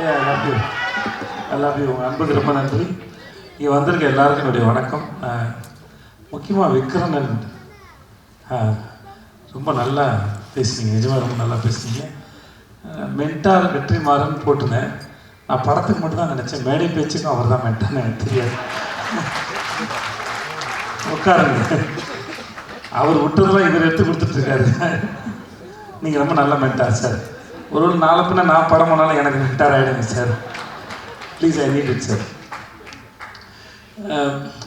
A love I love you உங்கள் அன்புக்கு ரொம்ப நன்றி. இங்கே வந்திருக்க எல்லாருக்கும் என்னுடைய வணக்கம். முக்கியமாக விக்ரமன் ரொம்ப நல்லா பேசுனீங்க. நிஜமாக ரொம்ப நல்லா பேசுனீங்க. மென்டார் வெற்றிமாறன் போட்டுனேன் நான் படத்துக்கு மட்டும் தான் நினச்சேன். மேடை பேச்சுக்கும் அவர் தான் மென்டான்னு எனக்கு தெரியாது. உட்காருங்க. அவர் விட்டதெல்லாம் இவர் எடுத்து கொடுத்துட்ருக்காரு நீங்கள் ரொம்ப நல்லா மென்டார் சார். ஒரு ஒரு நாலு பின்ன நான் படம் பண்ணாலும் எனக்கு ரிட்டையர் ஆகிடுங்க sir please I need it sir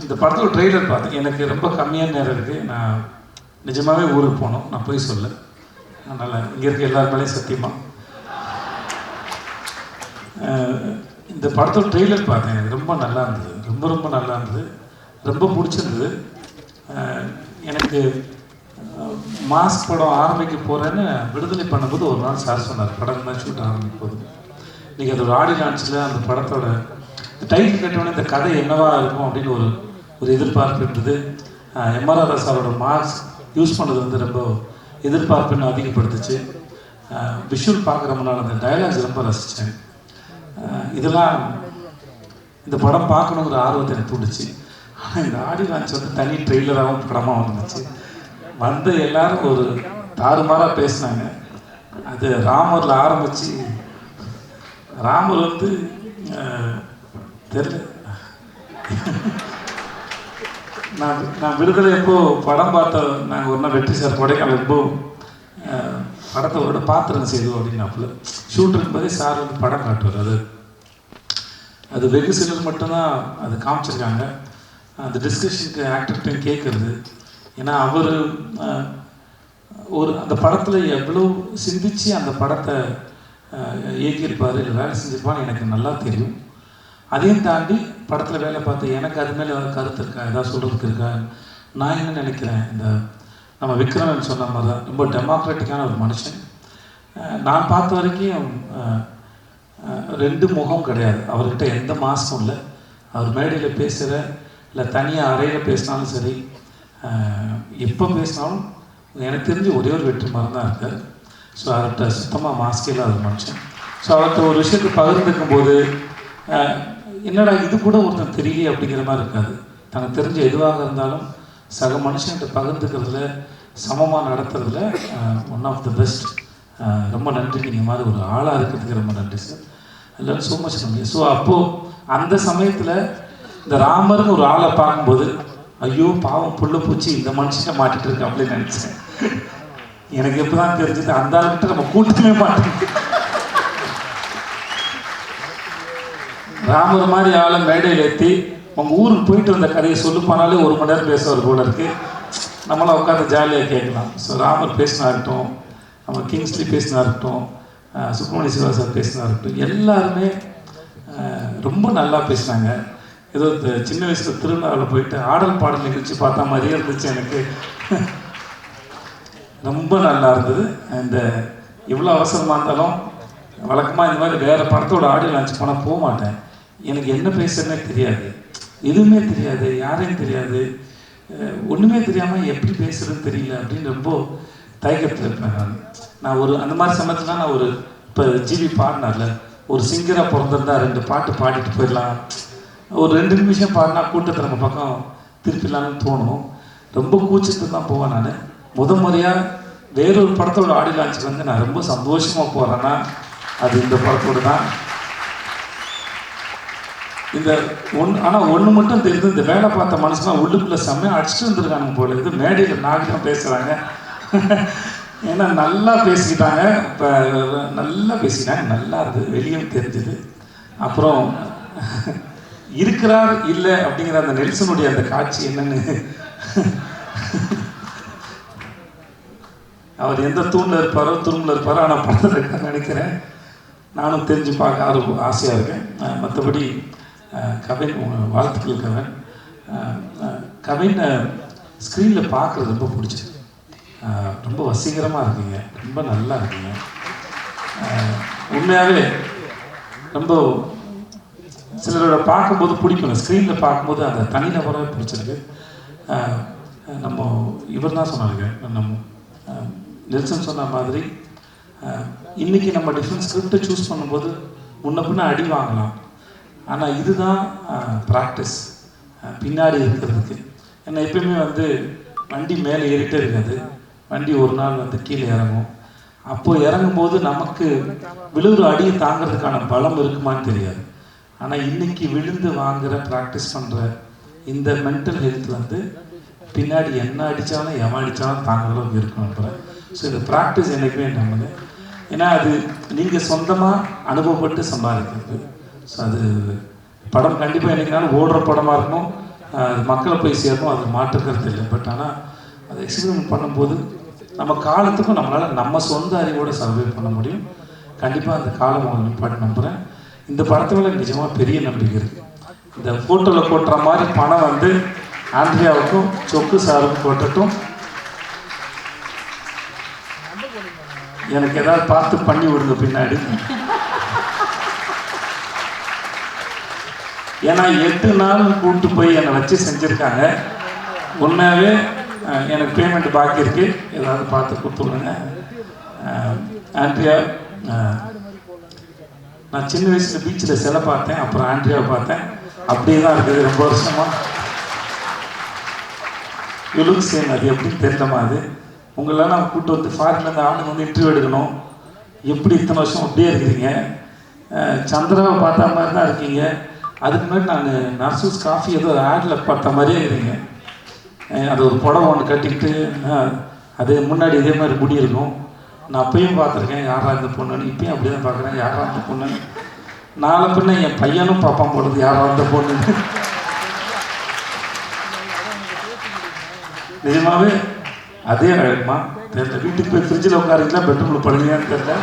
இந்த படத்தில் ட்ரெய்லர் பார்த்தேன் எனக்கு ரொம்ப கம்மியான நேரம் இருக்குது நான் நிஜமாகவே ஊருக்கு போனோம். நான் போய் சொல்ல அதனால் இங்கே இருக்க எல்லார் மேலேயும் சத்தியமாக இந்த படத்தோட ட்ரெய்லர் பார்த்தேன். எனக்கு ரொம்ப நல்லா இருந்தது. ரொம்ப ரொம்ப நல்லா இருந்தது. ரொம்ப பிடிச்சிருந்தது. எனக்கு மாஸ் படம் ஆரம்பிக்க போகிறேன்னு விடுதலை பண்ணும்போது ஒரு நாள் சார் சொன்னார் படம் தான் ஷூட் ஆரம்பிக்க போகுது இன்றைக்கி அதோட ஆடி லான்ச்சில் அந்த படத்தோட டைட்டில் கட்டோன்னே இந்த கதை என்னவா இருக்கும் அப்படின்னு ஒரு ஒரு எதிர்பார்ப்பு இருந்தது. எம்ஆர்ஆர் சாரோட மார்க்ஸ் யூஸ் பண்ணது வந்து ரொம்ப எதிர்பார்ப்புன்னு அதிகப்படுத்துச்சு. விஷுவல் பார்க்குறோம்னால அந்த டயலாக்ஸ் ரொம்ப ரசித்தேன் இதெல்லாம் இந்த படம் பார்க்கணுங்கிற ஆர்வத்தை எனக்கு தூண்டுச்சு. ஆனால் இந்த ஆடி லான்ச் வந்து தனி ட்ரெய்லராகவும் படமாக வந்துச்சு. வந்த எல்லாரும் ஒரு தாறுமாறாக பேசினாங்க. அது ராமரில் ஆரம்பித்து ராமர் வந்து தெரியல. நான் நான் விடுதலை எப்போ படம் பார்த்த நாங்கள் ஒரு நாள் வெற்றி சார் கொடைக்கானல் எப்போ படத்தை ஒரு வாட்டி பார்த்துருங்க செய்து அப்படின்னாப்புல. ஷூட் இருக்கும்போதே சார் வந்து படம் காட்டுவார் அது. அது வெகு சிலர் மட்டும்தான் அது காமிச்சிருக்காங்க. அந்த டிஸ்கஷனுக்கு ஆக்டர்கிட்ட கேட்குறது ஏன்னா அவர் ஒரு அந்த படத்தில் எவ்வளோ சிந்திச்சு அந்த படத்தை இயக்கியிருப்பார் இல்லை வேலை செஞ்சிருப்பான்னு எனக்கு நல்லா தெரியும். அதையும் தாண்டி படத்தில் வேலை பார்த்து எனக்கு அது மேலே ஏதாவது கருத்து இருக்கா? ஏதாவது சொல்கிறதுக்கு இருக்கா? நான் என்ன நினைக்கிறேன்? இந்த நம்ம விக்ரமன் சொன்ன மாதிரி தான் ரொம்ப டெமோக்ராட்டிக்கான ஒரு மனுஷன். நான் பார்த்த வரைக்கும் ரெண்டு முகம் கிடையாது. அவர்கிட்ட எந்த மாசமும் இல்லை. அவர் மேடையில் பேசுகிற இல்லை தனியாக அறையில் பேசினாலும் சரி எப்போ பேசினாலும் எனக்கு தெரிஞ்சு ஒரே ஒரு வெற்றி மரம் தான் இருக்கார் ஸோ அவர்கிட்ட சுத்தமாக மாஸ்க் இல்லாத ஒரு மனுஷன். ஸோ அவர்கிட்ட ஒரு விஷயத்தை பகிர்ந்துக்கும் போது என்னடா இது கூட ஒருத்தன் தெரியல அப்படிங்கிற மாதிரி இருக்காது. தனக்கு தெரிஞ்ச எதுவாக இருந்தாலும் சக மனுஷன்கிட்ட பகிர்ந்துக்கிறதுல சமமாக நடத்துறதுல ஒன் ஆஃப் த பெஸ்ட் ரொம்ப நன்றி. நீங்கள் மாதிரி ஒரு ஆளாக இருக்கிறதுக்கு ரொம்ப நன்றி சார் எல்லாரும் ஸோ மச் நன்றி ஸோ அப்போது அந்த சமயத்தில் இந்த ராமர்னு ஒரு ஆளை பார்க்கும்போது ஐயோ பாவம் புள்ள பூச்சி இந்த மனுஷன் மாட்டிட்டு இருக்கு அப்படின்னு நினச்சேன். எனக்கு எப்போ தான் தெரிஞ்சது அந்த ஆளுகிட்ட நம்ம கூட்டமே மாட்டேங்குது ராமர் மாதிரி ஆளை மேடையில் ஏற்றி உங்கள் ஊருக்கு போயிட்டு வந்த கதையை சொல்லுப்பானாலே ஒரு மணி நேரம் பேசுவார் போல இருக்கு. நம்மளாம் உட்காந்து ஜாலியாக கேட்கலாம். ஸோ ராமர் பேசினா இருக்கட்டும் நம்ம கிங்ஸ்லி பேசினா இருக்கட்டும் சுப்பிரமணிய சிவா சார் பேசினா இருக்கட்டும் எல்லாருமே ரொம்ப நல்லா பேசினாங்க. ஏதோ இந்த சின்ன வயசில் திருநாளில் போயிட்டு ஆடல் பாடல் நிகழ்ச்சி பார்த்தா மாதிரியே இருந்துச்சு எனக்கு. ரொம்ப நல்லா இருந்தது. இந்த எவ்வளோ அவசரமாக இருந்தாலும் வழக்கமாக இந்த மாதிரி வேறு படத்தோட ஆடியோ லான்ச் போனால் போக மாட்டேன். எனக்கு என்ன பேசுறதுனே தெரியாது. எதுவுமே தெரியாது. யாரையும் தெரியாது. ஒன்றுமே தெரியாமல் எப்படி பேசுறதுன்னு தெரியல அப்படின்னு ரொம்ப தயக்கத்தில் இருப்பேன் நான். நான் ஒரு அந்த மாதிரி சமயத்தில் நான் ஒரு இப்போ ஜிவி பாடினார்ல ஒரு சிங்கராக பிறந்திருந்தா ரெண்டு பாட்டு பாடிட்டு போயிடலாம். ஒரு ரெண்டு நிமிஷம் பாடினா கூட்டத்தை நம்ம பக்கம் திருப்பிடலாம்னு தோணும். ரொம்ப கூச்சத்து தான் போவேன் நான். முத முறையாக வேறொரு படத்தோட ஆடி லான்ச்சுக்கு வந்து நான் ரொம்ப சந்தோஷமாக போகிறேன்னா அது இந்த படத்தோடு தான். இந்த ஒன்று ஆனால் ஒன்று மட்டும் தெரியுது இந்த வேலை பார்த்த மனுஷனா உள்ளுக்குள்ளே செம்மையாக அடிச்சுட்டு வந்துருக்காங்க போல இது மேடையில் நாகரிகம் பேசுகிறாங்க ஏன்னா நல்லா பேசிக்கிட்டாங்க. இப்போ நல்லா பேசிட்டாங்க நல்லா இருந்தது வெளியே தெரிஞ்சுது. அப்புறம் இருக்கிறார் இல்லை அப்படிங்கிற அந்த நெல்சனுடைய அந்த காட்சி என்னன்னு? அவர் எந்த தூணில் இருப்பாரோ தூணில் இருப்பாரோ ஆனால் படத்தில் இருக்கான்னு நினைக்கிறேன். நானும் தெரிஞ்சு பார்க்க ஆர்வம் ஆசையாக இருக்கேன். மற்றபடி கவின் வாழ்த்துக்கள் கவின். கவின் ஸ்க்ரீனில் பார்க்குறது ரொம்ப பிடிச்சது ரொம்ப வசீகரமாக இருக்கீங்க. ரொம்ப நல்லா இருக்கீங்க. உண்மையாகவே ரொம்ப சிலரோட பார்க்கும்போது பிடிக்கும் ஸ்க்ரீனில் பார்க்கும்போது அந்த தனிநபராக பிடிச்சிருக்கு. நம்ம இவர் தான் சொன்னாருங்க. நம்ம நெல்சன் சொன்ன மாதிரி இன்னைக்கு நம்ம டிஃப்ரெண்ட் ஸ்கிரிப்டை சூஸ் பண்ணும்போது முன்ன பின்ன அடி வாங்கலாம். ஆனால் இதுதான் ப்ராக்டிஸ் பின்னாடி இருக்கிறதுக்கு. ஏன்னா எப்பயுமே வந்து வண்டி மேலே ஏறிட்டே இருக்காது. வண்டி ஒரு நாள் வந்து கீழே இறங்கும். அப்போது இறங்கும்போது நமக்கு விழுவுற அடியை தாங்கிறதுக்கான பலம் இருக்குமான்னு தெரியாது. ஆனால் இன்னைக்கு விழுந்து வாங்குற ப்ராக்டிஸ் பண்ணுற இந்த மென்டல் ஹெல்த் வந்து பின்னாடி என்ன அடித்தாலும் எவன் அடித்தாலும் தாங்குற அளவுக்கு ஸோ இந்த ப்ராக்டிஸ் என்றைக்குமே நம்மளு ஏன்னா அது நீங்கள் சொந்தமாக அனுபவப்பட்டு சம்பாதிக்கிறது. ஸோ அது படம் கண்டிப்பாக என்னைக்குனாலும் ஓடுற படமாக இருக்கும் மக்களை போய் சேரணும் அது மாற்றுக்கிறது இல்லை. பட் ஆனால் அது எக்ஸ்பிரிமெண்ட் பண்ணும்போது நம்ம காலத்துக்கும் நம்மளால் நம்ம சொந்த அறிவோட சர்வே பண்ண முடியும். கண்டிப்பாக அந்த காலம் உங்களுக்கு நிப்பாட்டி நம்புகிறேன் இந்த படத்து மேலே நிஜமாக பெரிய நம்பிக்கை இருக்குது இந்த ஃபோட்டோவில் போட்டுற மாதிரி பணம் வந்து ஆண்ட்ரியாவுக்கும் சொக்கு சாருக்கும் போட்டுட்டும். எனக்கு ஏதாவது பார்த்து பண்ணி விடுங்க பின்னாடி. ஏன்னா எட்டு நாள் கூப்பிட்டு போய் என்னை வச்சு செஞ்சுருக்காங்க. உண்மையாகவே எனக்கு பேமெண்ட் பாக்கி இருக்கு. ஏதாவது பார்த்து கொடுத்துருங்க ஆண்ட்ரியா நான் சின்ன வயசுல பீச்சில் சிலை பார்த்தேன் அப்புறம் ஆண்ட்ரியாவை பார்த்தேன். அப்படியே தான் இருக்குது ரொம்ப வருஷமா. லுக் சேம் அது எப்படின்னு தெரியலமா அது. உங்களெல்லாம் நான் கூப்பிட்டு வந்து ஃபாரின்லேருந்து ஆளுங்க வந்து இன்டர்வியூ எடுக்கணும். எப்படி இத்தனை வருஷம் அப்படியே இருக்கிறீங்க? சந்திராவை பார்த்த மாதிரி தான் இருக்கீங்க. அதுக்கு முன்னாடி நான் நர்சூஸ் காஃபி ஏதோ ஆடில் பார்த்த மாதிரியே இருக்கிறீங்க அது ஒரு புடவை ஒன்று கட்டிக்கிட்டு அது முன்னாடி இதே மாதிரி முடி இருக்கும். நான் அப்பயும் பார்த்துருக்கேன் யாரா இந்த பொண்ணுன்னு இப்பயும் அப்படியே தான் பார்க்குறேன் யாரா இந்த பொண்ணுன்னு நாளை பின்ன என் பையனும் பார்ப்பான் போடுறது யாரா இந்த பொண்ணுன்னு நிஜமாவே அதே அழகுமா தெரியல வீட்டுக்கு போய் ஃப்ரிட்ஜில் உட்காருங்களா பெட்ரூமில் படுங்கன்னு தெரியல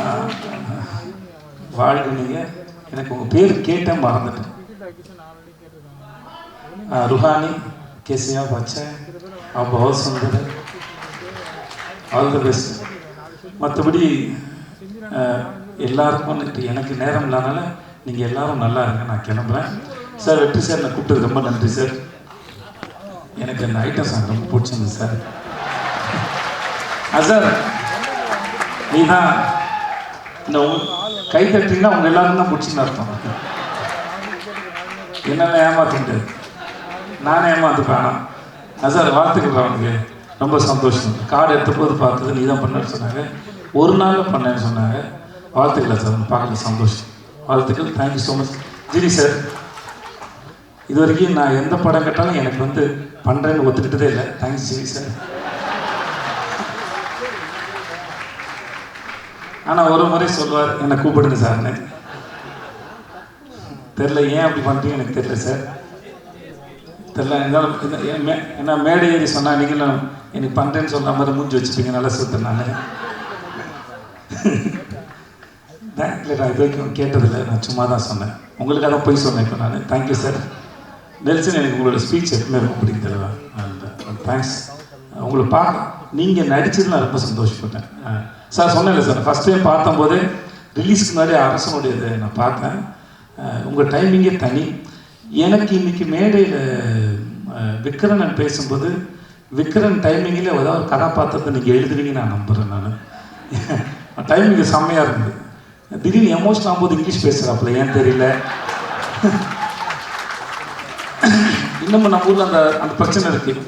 ஆஹ், வாழ்க நீங்கள் எனக்கு உங்கள் பேர் கேட்டேன் மறந்துட்டேன் ஆஹ், रुहानी कैसे आप अच्छा है आप बहुत सुंदर है ஆல் த பெஸ்ட் மற்றபடி எல்லாருக்கும் வந்துட்டு எனக்கு நேரம் இல்லாதனால நீங்கள் எல்லாரும் நல்லா இருங்க நான் கிளம்புறேன். சார் வெற்றி சார் நான் கூப்பிட்டது ரொம்ப நன்றி சார். எனக்கு அந்த ஐட்டம் சாங் ரொம்ப பிடிச்சிருந்தது சார். ஆ சார் நீ தான் இந்த கை தட்டிங்கன்னா உங்க எல்லாரும் தான் பிடிச்சின்னு அர்த்தம். என்னென்ன ஏமாத்துட்டு நானே ஏமாந்துப்பேன் ஆனால் ஆ சார் வாழ்த்துக்கள் அவனுக்கு ரொம்ப சந்தோஷம். கார்டு எடுத்த போது பார்த்தது நீ தான் பண்ணன்னு சொன்னாங்க. ஒரு நாளில் பண்ணேன்னு சொன்னாங்க. வாழ்த்துக்கள் சார் உங்களை பார்க்கல சந்தோஷம். வாழ்த்துக்கள் தேங்க்யூ ஸோ மச் ஜிரி சார் இது வரைக்கும் நான் எந்த படம் கேட்டாலும் எனக்கு வந்து பண்ணுறேன்னு ஒத்துக்கிட்டதே இல்லை. Thanks GV sir. ஆனால் ஒரு முறை சொல்லுவார் என்னை கூப்பிடுங்க சார்னு. தெரில ஏன் அப்படி பண்ணுறீங்க எனக்கு தெரியல சார். தெரில இருந்தாலும் ஏன் மே- ஏன்னா மேடை ஏறி சொன்னால் நீங்களும் எனக்கு பண்ணுறேன்னு சொன்ன மாதிரி மூஞ்சி வச்சுப்பீங்க நல்லா சுத்தம் நான். இல்லை நான் இது வரைக்கும் கேட்டதில்லை. நான் சும்மா தான் சொன்னேன். உங்களுக்காக தான் போய் சொன்னேன் இப்போ நான். தேங்க்யூ சார் நெல்சன் எனக்கு உங்களோட ஸ்பீச் எப்பவுமே ரொம்ப பிடிக்கும் தலைவா தேங்க்ஸ் uh, உங்களை பார்க்க நீங்கள் நடிச்சது நான் ரொம்ப சந்தோஷப்பட்டேன். சார் சொன்னேன் சார் ஃபஸ்ட் டைம் பார்த்தம்போதே ரிலீஸ்க்கு முன்னாடி அரசனுடைய இதை நான் பார்த்தேன். உங்கள் டைமிங்கே தனி. எனக்கு இன்னைக்கு மேடையில் விக்ரமன் பேசும்போது விக்ரன் டைமிங்கில் ஏதாவது ஒரு கதாபாத்திரத்தை நீங்கள் எழுதுவீங்க நான் நம்புகிறேன் நான். டைமிங் செம்மையாக இருந்தது. திடீர்னு எமோஷன் ஆகும்போது இங்கிலீஷ் பேசுகிறாப்புல ஏன் தெரியல? இன்னமும் நம்ம ஊரில் அந்த அந்த பிரச்சனை இருக்குது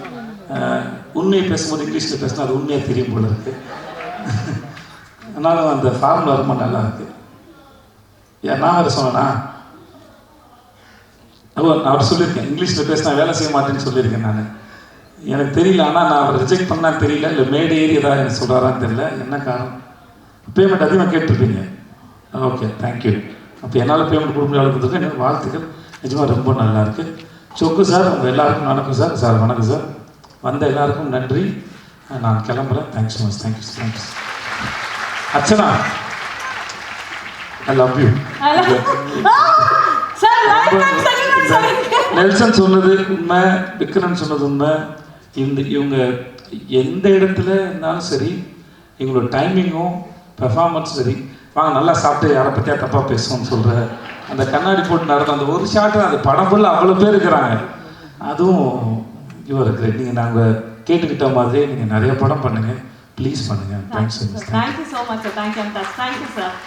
உண்மையை பேசும்போது இங்கிலீஷில் பேசினா அது உண்மையாக தெரியும் போல இருக்குது அதனால் அந்த ஃபார்முலா ரொம்ப நல்லா இருக்கு. ஏன் நான் வேறு சொன்னேன்னா அவர் சொல்லியிருக்கேன் இங்கிலீஷில் பேசினா வேலை செய்ய மாட்டேன்னு சொல்லியிருக்கேன் நான். எனக்கு தெரியல ஆனால் நான் அவர் ரிஜெக்ட் பண்ணா தெரியல இல்லை மேடை ஏறி ஏதாவது எனக்கு சொல்கிறாரான்னு தெரியல. என்ன காரணம்? பேமெண்ட் அதிகமாக கேட்டிருப்பீங்க. ஓகே தேங்க்யூ அப்போ என்னால் பேமெண்ட் கொடுக்க முடியாதுன்றதுக்கு எனக்கு வாழ்த்துக்கள். நிஜமாக ரொம்ப நல்லா இருக்கு. சொக்கு சார் உங்கள் எல்லாருக்கும் வணக்கம் சார் சார் வணக்கம் சார் வந்த எல்லாருக்கும் நன்றி. நான் கிளம்புறேன். Thanks so much thank you thank you Archana I love you Nelson சொன்னது உண்மை விக்ரன் சொன்னது உண்மை. இந்த இவங்க எந்த இடத்துல இருந்தாலும் சரி இவங்களோட டைமிங்கும் பெர்ஃபார்மன்ஸ் சரி. வாங்க நல்லா சாப்பிட்டு யாரை பற்றியா தப்பாக பேசுவோம்னு சொல்கிற அந்த கண்ணாடி போட்டு நடந்த அந்த ஒரு ஷாட்டு அந்த படம் ஃபுல்லாக அவ்வளோ பேர் இருக்கிறாங்க. அதுவும் இவர் இருக்கு நீங்கள் நாங்கள் கேட்டுக்கிட்ட மாதிரி நீங்கள் நிறைய படம் பண்ணுங்கள் ப்ளீஸ் பண்ணுங்கள் thanks thank you so much much, thank you sir